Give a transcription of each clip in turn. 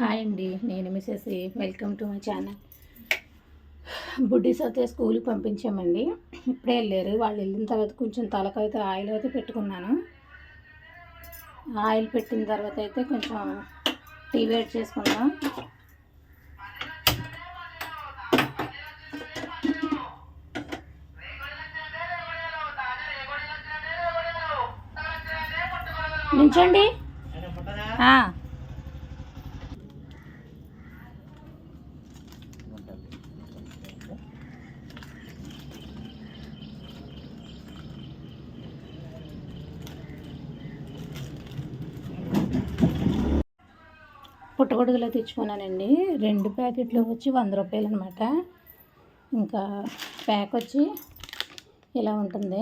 Hi అండి నేను Mrs welcome to my channel. Buddies అయితే స్కూల్కి పంపించామండి. ఇప్పుడే వెళ్ళారు. వాళ్ళు వెళ్ళిన తర్వాత కొంచెం తలకైతే ఆయిల్ అయితే పెట్టుకున్నాను. ఆయిల్ పెట్టిన తర్వాత అయితే కొంచెం టీ వేట్ చేసుకుందాం. నించండి పుట్టగొడుగులో తెచ్చుకున్నానండి. రెండు ప్యాకెట్లు వచ్చి వంద రూపాయలు అనమాట ఇంకా ప్యాక్ వచ్చి ఇలా ఉంటుంది.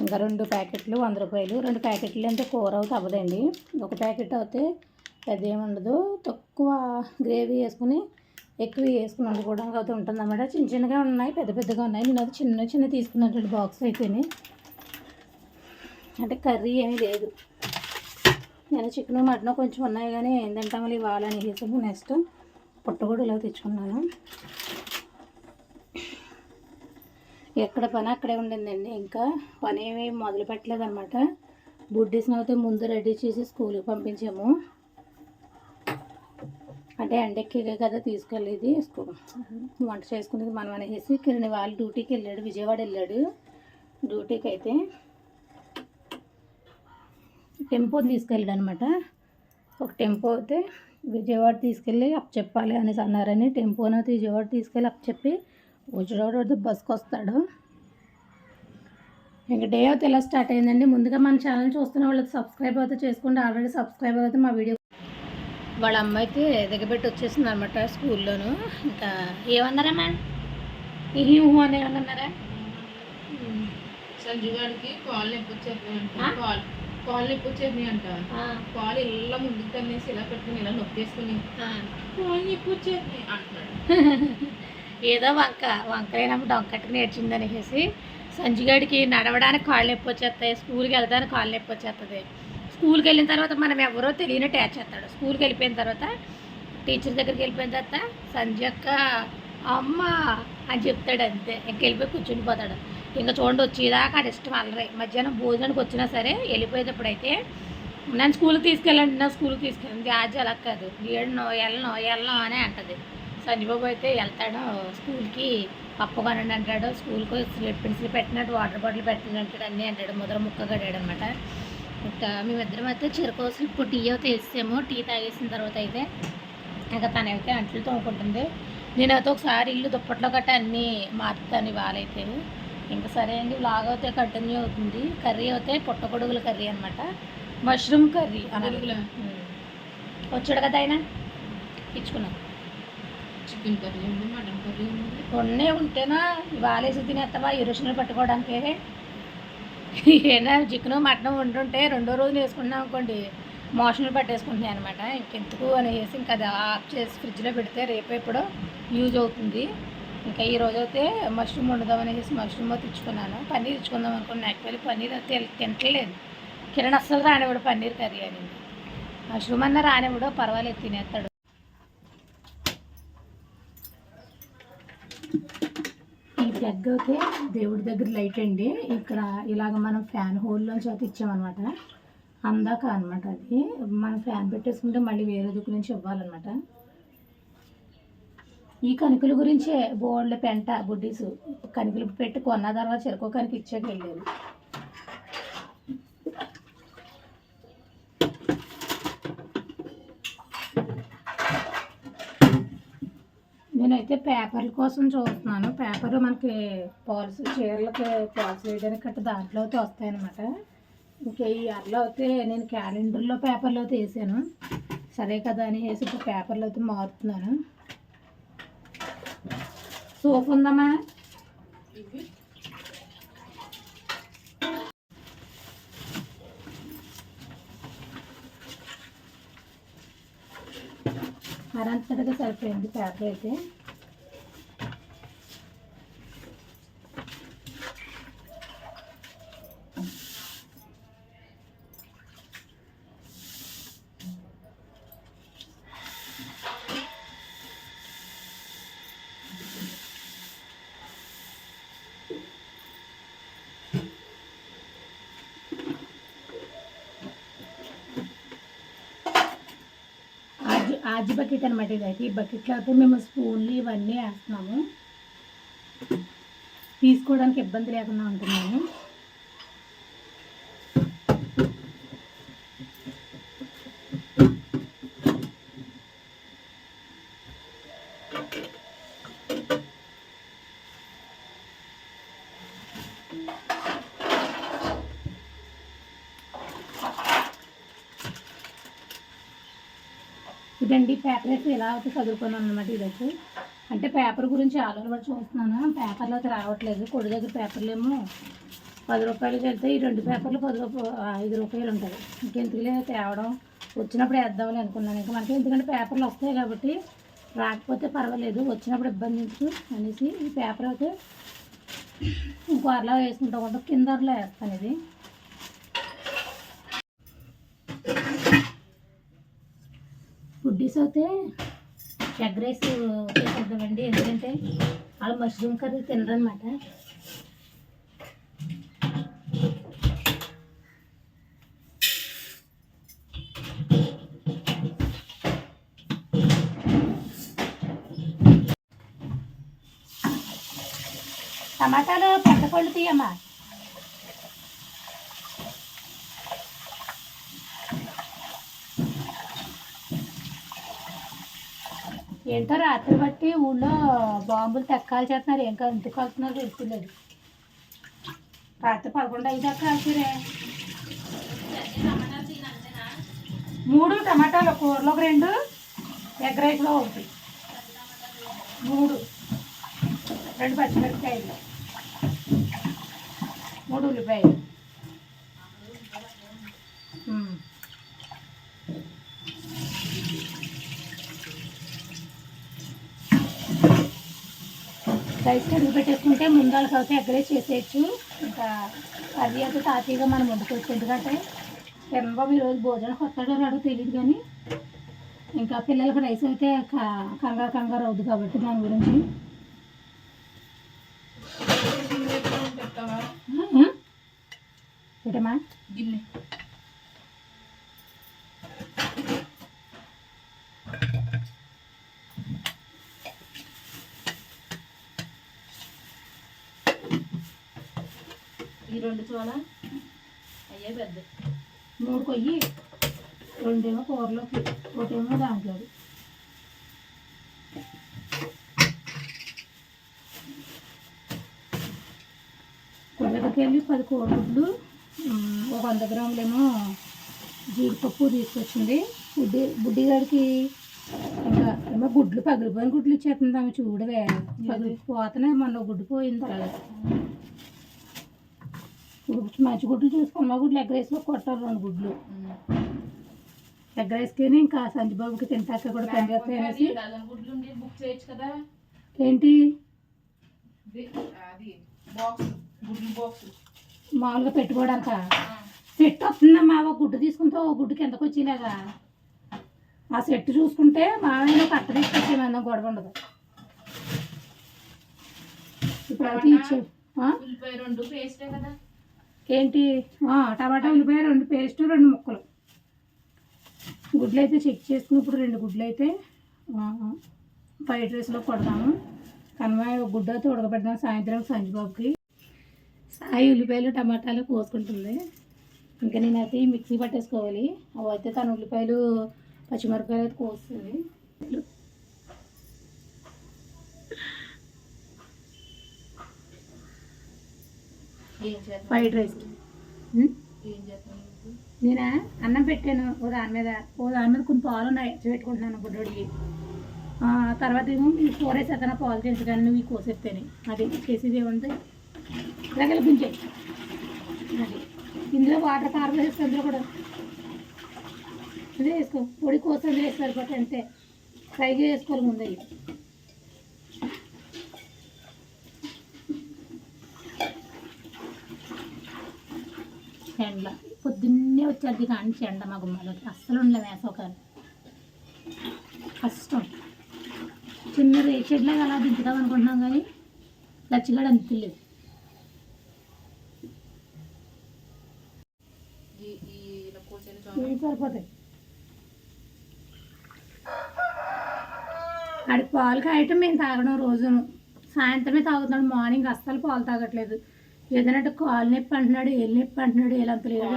ఇంకా రెండు ప్యాకెట్లు వంద రూపాయలు. రెండు ప్యాకెట్లు అంటే కూర అవుతే అవ్వదండి. ఒక ప్యాకెట్ అయితే పెద్ద ఏముండదు తక్కువ గ్రేవీ వేసుకుని ఎక్కువ వేసుకుని వండుకోవడానికి అయితే ఉంటుంది అన్నమాట. చిన్న చిన్నగా ఉన్నాయి పెద్ద పెద్దగా ఉన్నాయి. నేను అది చిన్న చిన్న తీసుకున్నటువంటి బాక్స్ అయితేనే అంటే కర్రీ ఏమీ లేదు. నేను చికెన్ మటన్ కొంచెం ఉన్నాయి కానీ ఏంటంటే మళ్ళీ వాళ్ళని వేసాము నెక్స్ట్ పుట్టగొడుగులో తెచ్చుకున్నాను. ఎక్కడ పని అక్కడే ఉండిందండి. ఇంకా పని ఏమీ మొదలు పెట్టలేదన్నమాట. బుడ్డీస్ని అయితే ముందు రెడీ చేసి స్కూల్కి పంపించాము. అంటే ఎండెక్కే కదా తీసుకెళ్ళేది. స్కూల్ వంట చేసుకునేది మనం అనేసి కిరణ్ వాళ్ళు డ్యూటీకి వెళ్ళాడు విజయవాడ వెళ్ళాడు. డ్యూటీకి అయితే టెంపో తీసుకెళ్ళాడు అనమాట ఒక టెంపో అయితే విజయవాడ తీసుకెళ్ళి అప్ చెప్పాలి అనేసి అన్నారని టెంపోని అయితే విజయవాడ తీసుకెళ్ళి అప్ చెప్పి విజయవాడ బస్కి వస్తాడు. ఇంకా డే అయితే ఇలా స్టార్ట్ అయిందండి? ముందుగా మన ఛానల్ చూస్తున్న వాళ్ళకి సబ్స్క్రైబ్ అయితే చేసుకోండి. ఆల్రెడీ సబ్స్క్రైబ్ అయితే మా వీడియో వాళ్ళ అమ్మ అయితే దిగబెట్టి వచ్చేసింది అనమాట స్కూల్లోను ఇంకా ఏమన్నారమ్మా అని ఏమన్నారా? సంజు గారికి కాల్ నొప్పి? కాల్. కాల్ నొప్పి వచ్చేది అంట. కాల్ ఇలా ముందుకు తన్నేసి ఇలా పెట్టుకుని ఇలా నొప్పేసుకుని. కాల్ నొప్పి వచ్చేది అంటున్నాడు. ఏదో వంక వంకలేనప్పుడు డొంకట్టుకు నేర్చింది అనేసి సంజుగాడికి నడవడానికి కాళ్ళు నొప్పి వచ్చేస్తాయి స్కూల్కి వెళ్తానికి కాళ్ళు నొప్పి వచ్చేస్తుంది స్కూల్కి వెళ్ళిన తర్వాత మనం ఎవరో తెలియని ట్యాచ్ చేస్తాడు. స్కూల్కి వెళ్ళిపోయిన తర్వాత టీచర్ దగ్గరికి వెళ్ళిపోయిన తర్వాత సంజు అక్క అమ్మ అని చెప్తాడు అంతే. ఇంక వెళ్ళిపోయి కూర్చుని పోతాడు. ఇంకా చూడండి వచ్చేదాకా అది ఇష్టం అల్లరి మధ్యాహ్నం భోజనానికి వచ్చినా సరే వెళ్ళిపోయేటప్పుడు అయితే నన్ను స్కూల్కి తీసుకెళ్ళండి నా స్కూల్కి తీసుకెళ్ళండి ఆజీ అలా కాదు. ఏడునో వెళ్ళనో వెళ్ళనో అనే అంటది. సంజీబాబు అయితే వెళ్తాడు స్కూల్కి పప్పు కొనండి అంటాడు. స్కూల్కి స్లిప్ పెన్సిల్ పెట్టినట్టు వాటర్ బాటిల్ పెట్టండి అంటాడు అన్నీ అంటాడు. ముద్ర ముక్క కడాడు అనమాట ఇంకా మేమిద్దరం అయితే చిరకోసం ఇప్పుడు టీ అయితే వేసాము టీ తాగేసిన తర్వాత అయితే ఇంకా తనైతే అంట్లు తోముకుంటుంది. నేనైతే ఒకసారి ఇల్లు దుప్పట్లో గట్ట అన్నీ మారుతాను ఇవాళ అయితే ఇంకా సరే అండి వ్లాగ్ అయితే కంటిన్యూ అవుతుంది. కర్రీ అయితే పుట్టగొడుగుల కర్రీ అనమాట మష్రూమ్ కర్రీ? ఉమ్. వచ్చాడు కదా ఆయన? ఇచ్చుకున్నాం. చికెన్ కర్రీ ఉంది మటన్ కర్రీ ఉంది కొన్ని ఉంటేనా? వాలేసి తినేస్తావా ఇరుషులు పట్టుకోవడానికి. ఏనా చికెన్ మటన్ వండుంటే రెండో రోజు వేసుకున్నాం అనుకోండి మోషన్లు పట్టేసుకుంటున్నాయి అనమాట ఇంకెందుకు అనేసి ఇంకా అది ఆఫ్ చేసి ఫ్రిడ్జ్లో పెడితే రేపు ఎప్పుడో యూజ్ అవుతుంది. ఇంకా ఈ అయితే మష్రూమ్ వండుదాం అనేసి మష్రూమ్ తెచ్చుకున్నాను. పన్నీర్ తెచ్చుకుందాం అనుకున్నాను యాక్చువల్లీ పన్నీర్ అయితే తింటలేదు కిరణ్ అస్సలు రానివాడు పన్నీర్ కర్రీ అని. మష్రూమ్ అన్న రానివాడు పర్వాలేదు తినేస్తాడు. ఈ ప్లగ్ అయితే దేవుడి దగ్గర లైట్ అండి. ఇక్కడ ఇలాగ మనం ఫ్యాన్ హోల్లో చేత ఇచ్చామన్నమాట. అందాక అనమాట అది. మనం ఫ్యాన్ పెట్టేసుకుంటే మళ్ళీ వేరే దిక్కు నుంచి ఇవ్వాలన్నమాట. ఈ కనుకల గురించే బోర్డుల పెంట బుడ్డీసు కణికలు పెట్టి కొన్న తర్వాత చెరుకు కనుక ఇచ్చాక వెళ్ళారు నేనైతే పేపర్ల కోసం చూస్తున్నాను. పేపర్ మనకి పాలసీ చీరలకి పాలసీ వేయడానికి గట్ట దాంట్లో అయితే వస్తాయన్నమాట. ఇంకా ఈ అరలో అయితే నేను క్యాలెండర్లో పేపర్లో అయితే వేసాను. సరే కదా అని వేసి ఇప్పుడు పేపర్లో అయితే మారుతున్నాను. సోప్ ఉందమ్మా మరంతటిగా సరిపోయింది పేపర్ అయితే. ఆజి బకెట్ అనమాట ఇదైతే ఈ బకెట్లో అయితే మేము స్పూన్లు ఇవన్నీ వేస్తున్నాము. తీసుకోవడానికి ఇబ్బంది లేకుండా ఉంటున్నాము. ఇదండి పేపర్ అయితే ఎలా అయితే చదువుకున్నాను అనమాట ఇదైతే అంటే పేపర్ గురించి ఆలోచన పడి చూస్తున్నాను. పేపర్లో అయితే రావట్లేదు. కొడి దగ్గర పేపర్లు ఏమో పది రూపాయలకి వెళ్తే ఈ రెండు పేపర్లు పది రూపాయలు ఐదు రూపాయలు ఉంటుంది ఇంకెందుకులే తేవడం. వచ్చినప్పుడు వేద్దామని అనుకున్నాను. ఇంకా మనకి ఎందుకంటే పేపర్లు వస్తాయి కాబట్టి రాకపోతే పర్వాలేదు. వచ్చినప్పుడు ఇబ్బంది అనేసి ఈ పేపర్ అయితే ఇంకో అరలా వేసుకుంటా ఉంటాం కింద అరలో వేస్తాను ఇది. గుడ్డీస్ అయితే ఎగ్ రైస్ చేసేద్దామండి. ఎందుకంటే వాళ్ళు మష్రూమ్ కర్రీ తినరనమాట టమాటాలు పెద్ద పళ్ళు తీయమ్మా. ఏంటో రాత్రి బట్టి ఊళ్ళో బాంబులు తెక్కాలు చేస్తున్నారు. ఇంకా ఎందుకు కాలుతున్నారు తెలుసుకోలేదు రాత్రి పదకొండు ఐదు దాకా కాల్చిరే మూడు టమాటాలు కూరలో ఒక రెండు ఎగ్ రైస్లో ఒకటి. మూడు. రెండు పచ్చిమిరపకాయలు. మూడు ఉల్లిపాయలు. రైస్ కడిగి పెట్టేసుకుంటే ముందు వాళ్ళకి అయితే ఎగ్గరేజ్ చేసేయచ్చు. ఇంకా కర్రీ అయితే తాతీగా మనం వండుకోవచ్చు. ఎందుకంటే పెరంబాబు ఈరోజు భోజనం వస్తాడో రాడో తెలియదు కానీ ఇంకా పిల్లలకి రైస్ అయితే కంగారు కంగారు అవుద్ది కాబట్టి దాని గురించి. ఏంటమ్మా గిన్నె. ఈ రెండు చోళ అయ్యే పెద్ద. మూడు కొయ్యి. రెండేమో కూరలోకి ఒకటేమో దాంట్లో కూరలకి వెళ్ళి పది ఉమ్, ఒక వంద గ్రాములేమో జీడిపప్పు తీసుకొచ్చింది. బుడ్డి బుడ్డిగాడికి ఇంకా ఏమో గుడ్లు పగిలిపోయిన గుడ్లు ఇచ్చేస్తుంది ఆమె చూడవే. పగిలి పోతనే మొన్న గుడ్డు పోయింది. అలాగే ఇప్పుడు మంచి గుడ్లు చూసుకుని మా గుడ్లు ఎగ్ రైస్లో కొట్టాలి రెండు గుడ్లు. ఎగ్ రైస్కి ఇంకా సంజబాబుకి తింటాక కూడా పనిచేస్తాయి అనేసి. ఏంటి? అది మామూలుగా పెట్టుకోవడానిక? సెట్ వస్తుందమ్మా ఒక గుడ్డు తీసుకుంటే ఒక గుడ్డుకి ఎంతకు వచ్చేలాగా ఆ సెట్ చూసుకుంటే మామూలుగా కట్ట తీసుకొచ్చేమందం గొడవ ఉండదు. ఇప్పుడు ఆ? ఉల్లిపాయ రెండు పేస్టే కదా. ఏంటి? టమాటా ఉల్లిపాయ రెండు పేస్ట్ రెండు ముక్కలు. గుడ్లు అయితే చెక్ చేసుకున్నప్పుడు రెండు గుడ్లు అయితే ఫ్రైడ్ రైస్లో కొడతాము. కనుమ ఒక అయితే ఉడకబెడదాం సాయంత్రం సంజబాబుకి. సాయి ఉల్లిపాయలు టమాటాలు కోసుకుంటుంది. ఇంకా నేనైతే అయితే మిక్సీ పట్టేసుకోవాలి. అవి అయితే తన ఉల్లిపాయలు పచ్చిమిరపకాయలు అయితే కోస్తుంది ఏం చేద్దాం ఫ్రైడ్ రైస్కి నువ్వు? నేనా? అన్నం పెట్టాను. ఓ దాని మీద ఓ దాని మీద కొన్ని పాలు ఉన్నాయి. పెట్టుకుంటున్నాను బుడ్డోడికి. తర్వాత ఏమో ఈ కూర వేసేతన పాలు చేసేదాన్ని నువ్వు ఈ కోసేస్తేనే అది చేసేది ఏముంది? ఇలాగ గుంజే. అది. ఇందులో వాటర్ కారం వేస్తే అందులో కూడా. అదే వేసుకో. పొడి కోసి అందులో వేసి సరిపోతే అంతే. ఫ్రైగా వేసుకోవాలి ముందు. ఎండ పొద్దున్నే వచ్చేది కానీ ఎండ మా గుమ్మలోకి అస్సలు ఉండలే వేసవకాలం కష్టం. చిన్న రేషెడ్లాగా అలా దించుదాం అనుకుంటున్నాం కానీ లచ్చిగాడు అంతలేదు. సరిపోతాయి? ఆడి పాలు కాయటం మేము తాగడం రోజును. సాయంత్రమే తాగుతున్నాడు. మార్నింగ్ అస్సలు పాలు తాగట్లేదు. ఏదైనా కాలు నొప్పి అంటున్నాడు ఏళ్ళు నొప్పి అంటున్నాడు ఏలంత పాలు లేడు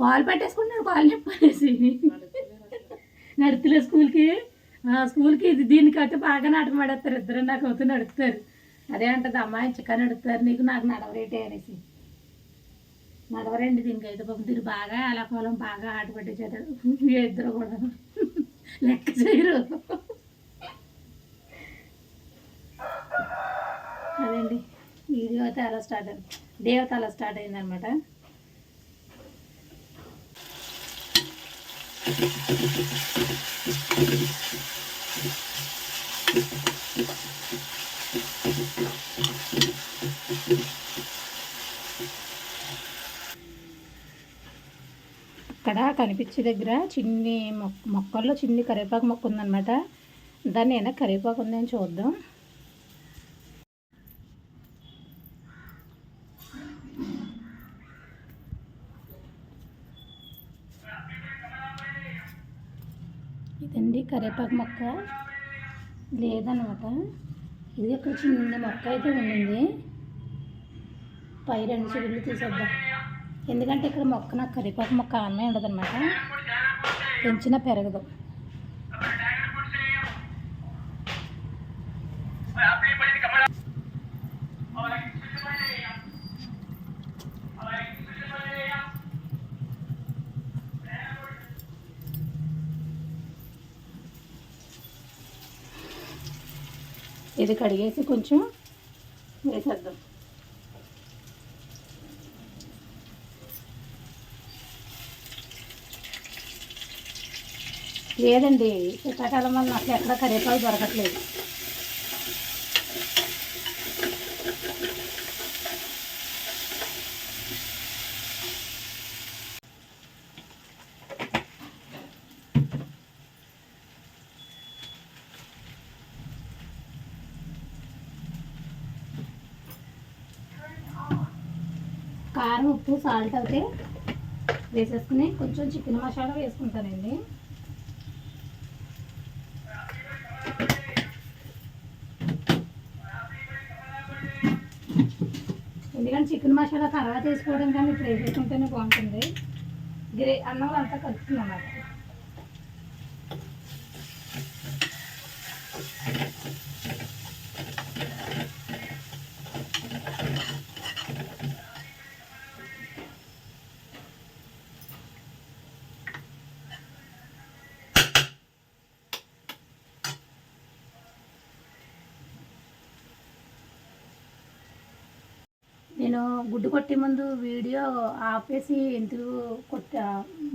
కాలు పట్టేసుకుంటున్నాడు. కాలు నొప్పి అనేసి. నడుతులే స్కూల్కి. స్కూల్కి ఇది దీనికైతే బాగా నాటకం ఆడేస్తారు ఇద్దరు నాకు అవుతూ నడుపుతారు. అదే అంటది అమ్మాయి చిక్క నడుపుతారు నీకు నాకు నడవరేటే అనేసి. నడవరండి దీనికి అయితే పాపం దీన్ని బాగా అలా పొలం బాగా ఆట పట్టించేతాడు ఇద్దరు కూడా లెక్క చేయరు. అదండి ఇది అయితే అలా స్టార్ట్ అయింది. దేవత అలా స్టార్ట్ అయిందనమాట అక్కడ కనిపించే దగ్గర చిన్ని మొక్క మొక్కల్లో చిన్ని కరివేపాకు మొక్క ఉందన్నమాట. దాన్ని అయినా కరివేపాకు ఉందని చూద్దాం ఇదండి కరివేపాకు మొక్క లేదనమాట. ఇది ఇక్కడ చిన్న మొక్క అయితే ఉండింది. పై రెండు చిగుళ్ళు తీసేద్దాం. ఎందుకంటే ఇక్కడ మొక్క నాకు కరివేపాకు మొక్క ఆమె ఉండదు అనమాట పెంచినా పెరగదు. ఇది కడిగేసి కొంచెం వేసేద్దాం. లేదండి శీతాకాలం వల్ల అసలు ఎక్కడ కరివేపాకు దొరకట్లేదు కారం ఉప్పు సాల్ట్ అయితే వేసేసుకుని కొంచెం చికెన్ మసాలా వేసుకుంటానండి. ఎందుకంటే చికెన్ మసాలా తర్వాత వేసుకోవడం కానీ ఇప్పుడు వేసేసుకుంటేనే బాగుంటుంది. గ్రే అన్నం అంతా కలుపుతుంది అన్నమాట. నేను గుడ్డు కొట్టే ముందు వీడియో ఆపేసి ఎందుకు కొట్ట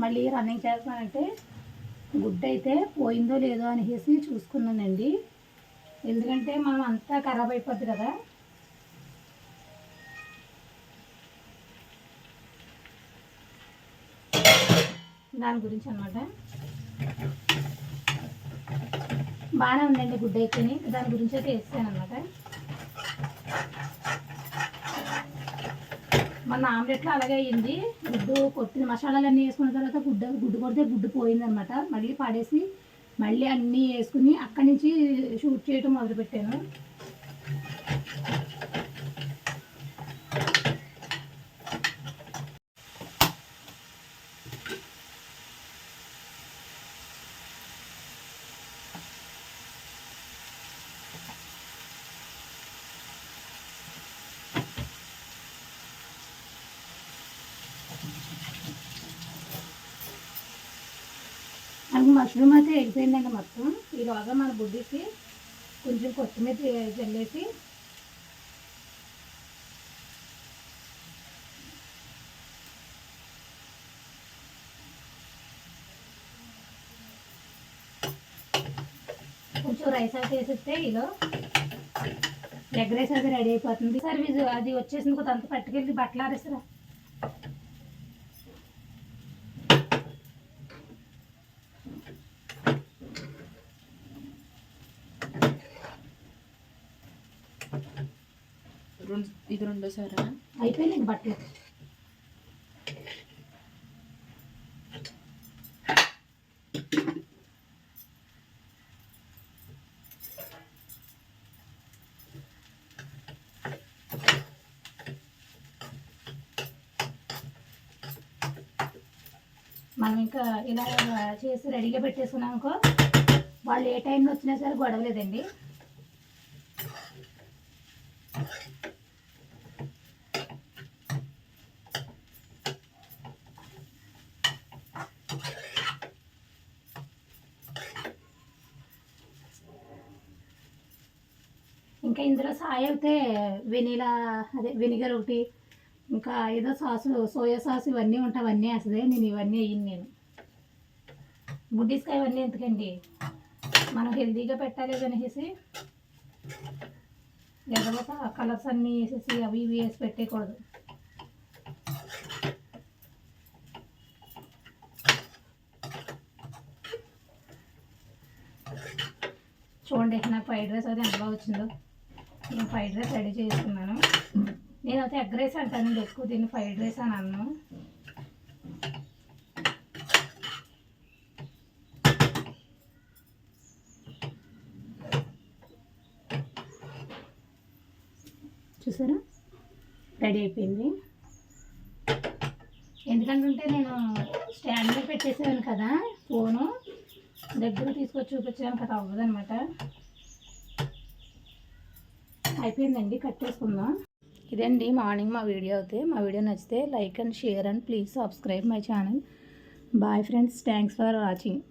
మళ్ళీ రన్నింగ్ చేస్తానంటే గుడ్డు అయితే పోయిందో లేదో అనేసి చూసుకున్నానండి. ఎందుకంటే మనం అంతా ఖరాబ్ అయిపోద్ది కదా. దాని గురించి అనమాట బాగానే ఉందండి గుడ్డు అయితేనే దాని గురించి అయితే వేస్తాను అనమాట మన ఆమ్లెట్లో అలాగే అయింది గుడ్డు కొట్టిన మసాలాలన్నీ వేసుకున్న తర్వాత గుడ్డ గుడ్డు కొడితే గుడ్డు పోయిందనమాట మళ్ళీ పడేసి మళ్ళీ అన్నీ వేసుకుని అక్కడి నుంచి షూట్ చేయటం మొదలుపెట్టాను మనకి మష్రూమ్ అయితే వెళ్ళిపోయిందండి మొత్తం. ఈలోగా మన బుడ్డికి కొంచెం కొత్తిమీర చల్లేసి కొంచెం రైస్ అయితే వేసిస్తే ఇలా ఎగ్ రైస్ అయితే రెడీ అయిపోతుంది. సర్వీస్ అది వచ్చేసింది కొంత అంత పట్టుకెళ్ళి బట్టలు ఆరేస్తారా ఇది రెండోసారా అయిపోయినాయి బట్టలు. మనం ఇంకా ఇలా చేసి రెడీగా పెట్టేసుకున్నాం అనుకో వాళ్ళు ఏ టైంలో వచ్చినా సరే గొడవలేదండి. ఇందులో అయితే వెనీలా అదే వెనిగర్ ఒకటి ఇంకా ఏదో సాసు సోయా సాస్ ఇవన్నీ ఉంటాయి అవన్నీ వేస్తుంది. నేను ఇవన్నీ వేయను నేను. బుడ్డిస్కాయ ఇవన్నీ ఎందుకండి? మనం హెల్తీగా పెట్టాలి అనేసి. ఎర్రగా కలర్స్ అన్నీ వేసేసి అవి ఇవి వేసి పెట్టేయకూడదు. చూడండి నా ఫ్రైడ్ రైస్ అది ఎంత బాగా వచ్చిందో. నేను ఫ్రైడ్ రైస్ రెడీ చేసుకున్నాను నేనైతే ఎగ్ రైస్ అంటాను ఎక్కువ దీన్ని ఫ్రైడ్ రైస్ అని అన్నాను చూసారా? రెడీ అయిపోయింది. ఎందుకంటే నేను స్టాండ్ మీద పెట్టేసాను కదా ఫోను. దగ్గర తీసుకొచ్చి చూపించాను కదా అవ్వదనమాట అయిపోయిందండి కట్టేసుకుందాం ఇదండి మార్నింగ్ మా వీడియో అయితే. మా వీడియో నచ్చితే like and share and please subscribe my channel. Bye friends thanks for watching.